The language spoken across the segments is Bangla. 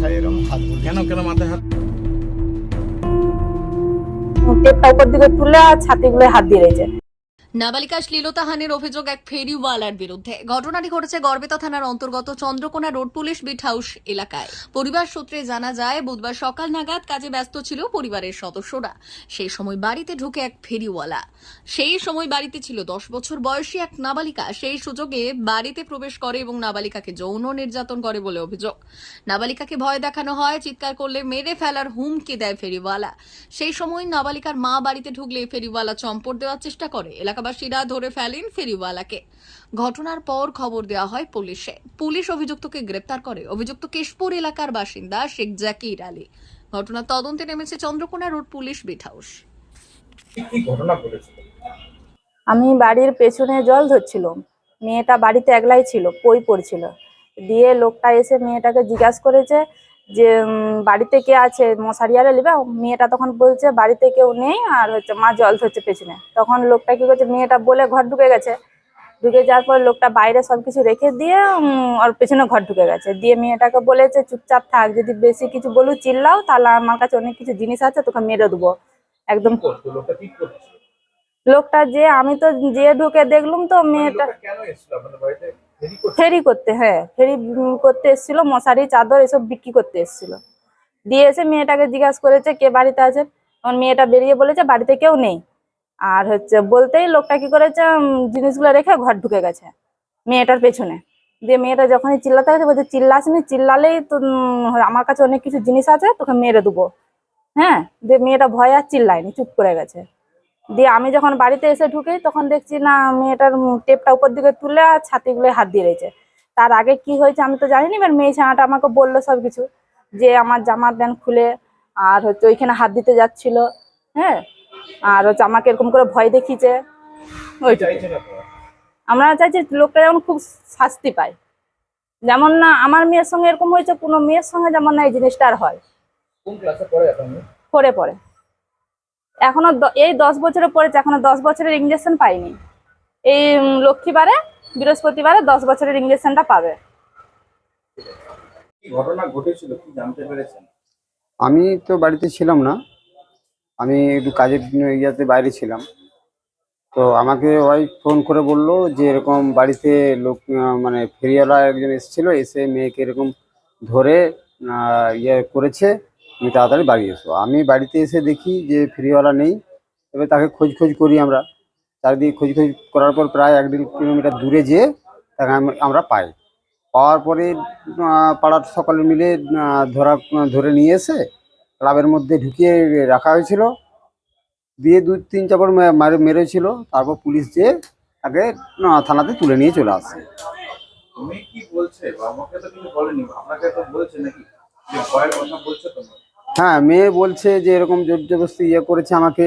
মাথায় এরকম হাত কেন কেন মাথায় হাত? টেপটা উপর দিকে তুলে আর ছাতিগুলো হাত দিয়ে রয়েছে নাবালিকা শ্লীলতাহানির অভিযোগ এক ফেরিওয়ালার বিরুদ্ধে। ঘটনাটি ঘটেছে গড়বেতা থানার অন্তর্গত Chandrakona road police beat house এলাকায়। পরিবার সূত্রে জানা যায়, বুধবার সকাল নাগাদ কাজে ব্যস্ত ছিল পরিবারের সদস্যরা। সেই সময় বাড়িতে ঢুকে এক ফেরিওয়ালা সেই সময় বাড়িতে ছিল দশ বছর বয়সী এক নাবালিকা। সেই সুযোগে বাড়িতে প্রবেশ করে এবং নাবালিকাকে যৌন নির্যাতন করে বলে অভিযোগ। নাবালিকাকে ভয় দেখানো হয়, চিৎকার করলে মেরে ফেলার হুমকি দেয় ফেরিওয়ালা সেই সময় নাবালিকার মা বাড়িতে ঢুকলে ফেরিওয়ালা চম্পট দেওয়ার চেষ্টা করে। এলাকাবাসীরা ধরে ফেলেন ফেরিওয়ালাকে। ঘটনার পর খবর দেওয়া হয় পুলিশে। পুলিশ অভিযুক্তকে গ্রেপ্তার করে। অভিযুক্ত কেশপুর এলাকার বাসিন্দা শেখ জাকির আলী। ঘটনার তদন্তে নেমেছে Chandrakona road police beat house ঘটনা আমি বাড়ির পেছনে জল ধরছিল। মেয়েটা বাড়িতে একলাই ছিল পই পড়ছিল। দিয়ে লোকটা এসে মেয়েটাকে জিজ্ঞাসা করেছে যে বাড়িতে কে আছে মশারি আরে নেবে মেয়েটা তখন বলছে বাড়িতে কেউ নেই আর হচ্ছে মা জল ধরছে পেছনে। তখন লোকটা কি করছে মেয়েটা বলে ঘর ঢুকে গেছে। ঢুকে যাওয়ার পর লোকটা বাইরে সবকিছু রেখে দিয়ে ওর পেছনে ঘর ঢুকে গেছে। দিয়ে মেয়েটাকে বলেছে চুপচাপ থাক যদি বেশি কিছু বলু চিল্লাও তাহলে আমার কাছে অনেক কিছু জিনিস আছে তোকে মেরে দেবো। একদম লোকটা যে আমি তো যে ঢুকে দেখলুম তো মেয়েটা ফেরি করতে? হ্যাঁ। ফেরি করতে এসেছিল, মশারি, চাদর, এসব বিক্রি করতে এসেছিল। দিয়ে এসে মেয়েটাকে জিজ্ঞাসা করেছে, কে বাড়িতে আছে? তখন মেয়েটা বেরিয়ে বলেছে, বাড়িতে কেউ নেই। আর হচ্ছে, বলতেই লোকটা কি করেছে জিনিসগুলো রেখে ঘর ঢুকে গেছে, মেয়েটার পেছনে। দিয়ে মেয়েটা যখনই চিল্লাতে গেছে, বলছে, চিল্লাসনি, চিল্লালেই তো আমার কাছে অনেক কিছু জিনিস আছে, তোকে মেরে দেবো। হ্যাঁ? দিয়ে মেয়েটা ভয় আর চিল্লায়নি, চুপ করে গেছে। দিয়ে আমি যখন বাড়িতে এসে ঢুকি তখন দেখছি না মেয়েটার টেপটা উপর দিকে তুলে আর ছাতিগুলো হাত দিয়ে রয়েছে। তার আগে কি হয়েছে আমি তো জানি না এবার মেয়ে ছানাটা আমাকে বলল সব কিছু যে আমার জামার প্যান্ট খুলে আর হচ্ছে ওইখানে হাত দিতে যাচ্ছিল হ্যাঁ? আর হচ্ছে আমাকে এরকম করে ভয় দেখিয়েছে। ওইটাই। আমরা চাইছি লোকটা যেমন খুব শাস্তি পায়। যেমন না আমার মেয়ের সঙ্গে এরকম হয়েছে কোনো মেয়ের সঙ্গে যেমন না এই জিনিসটা আর হয়। পরে পরে এখনও দ- এই দশ বছরে পড়েছে এখনও দশ বছরের ইঞ্জেকশন পাইনি। এই লক্ষ্মীবারে বৃহস্পতিবারে দশ বছরের ইঞ্জেকশনটা পাবে। ঘটনা ঘটেছিল কি জানতে পেরেছেন? আমি তো বাড়িতে ছিলাম না। আমি একটু কাজের ইয়াতে বাইরে ছিলাম। তো আমাকে ওই ফোন করে বলল যে এরকম বাড়িতে লোক মানে ফেরিওয়ালা একজন এসেছিল এসে মেয়েকে এরকম ধরে ইয়ে করেছে। তুমি তাড়াতাড়ি বাড়ি এসো। আমি বাড়িতে এসে দেখি যে ফেরিওয়ালা নেই এবার তাকে খোঁজ খোঁজ করি আমরা। চারিদিকে খোঁজ খোঁজ করার পর প্রায় এক দেড় কিলোমিটার দূরে যেয়ে তাকে আমরা পাই। পাওয়ার পরে পাড়ার সকলে মিলে ধরা, ধরে নিয়ে এসে ক্লাবের মধ্যে ঢুকিয়ে রাখা হয়েছিল। দিয়ে দু, তিন চাপড় মারে, মেরেছিল। তারপর পুলিশ যেয়ে তাকে থানাতে তুলে নিয়ে চলে আসে। কি বলছে? আমাকে তো বলেনি। আপনাকে তো বলছে নাকি? ভয়ের কথা বলছে হ্যাঁ মেয়ে বলছে যে এরকম জোর জবরদস্তি ইয়ে করেছে আমাকে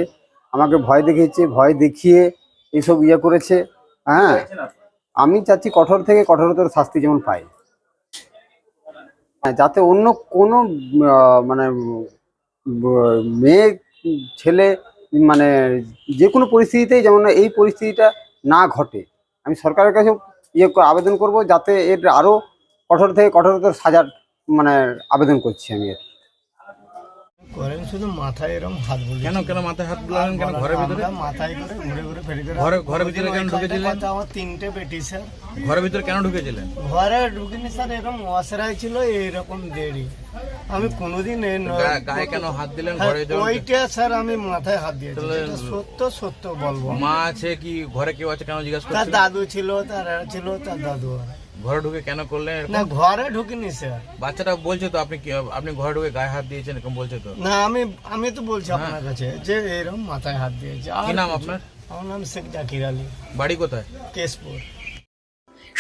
আমাকে ভয় দেখিয়েছে ভয় দেখিয়ে এইসব ইয়ে করেছে হ্যাঁ আমি চাচ্ছি কঠোর থেকে কঠোরতর শাস্তি যেমন পাই হ্যাঁ, যাতে অন্য কোনো মানে মেয়ে ছেলে মানে যে কোনো পরিস্থিতিতেই যেমন এই পরিস্থিতিটা না ঘটে আমি সরকারের কাছে ইয়ে আবেদন করব যাতে এর আরও কঠোর থেকে কঠোরতর সাজার মানে আবেদন করছি আমি এর। করেন শুধু মাথায় এরকম হাত। কেন কেন মাথায় হাত বুলালেন কেন? ঘরের ভিতরে? মাথায় করে ঘুরে ঘুরে ফেরি করে ঘরে- ঘরের ভিতরে কেন ঢুকেছিলেন? আমার তিনটে স্যার। ঘরের ভিতরে কেন ঢুকেছিলেন? ঘরে ঢুকিনি স্যার এরকম ছিল এইরকম দেরি। আমি কোনোদিন গায়ে কেন হাত দিলেন? ঘরে ওইটা স্যার আমি মাথায় হাত দিয়েছি। সত্য সত্য বলব। মা আছে কি? ঘরে কেউ আছে? কেন জিজ্ঞাসা তার দাদু ছিল তার ছিল তার দাদু ঘরে ঢুকে কেন করলেন না ঘরে ঢুকিনি স্যার। বাচ্চাটা বলছে তো আপনি কি আপনি ঘরে ঢুকে গায়ে হাত দিয়েছেন এরকম বলছে তো? না আমি আমি তো বলছি আপনার কাছে যে এরকম মাথায় হাত দিয়েছে। কি নাম আপনার? আমার নাম শেখ জাকির আলী। বাড়ি কোথায়? কেশপুর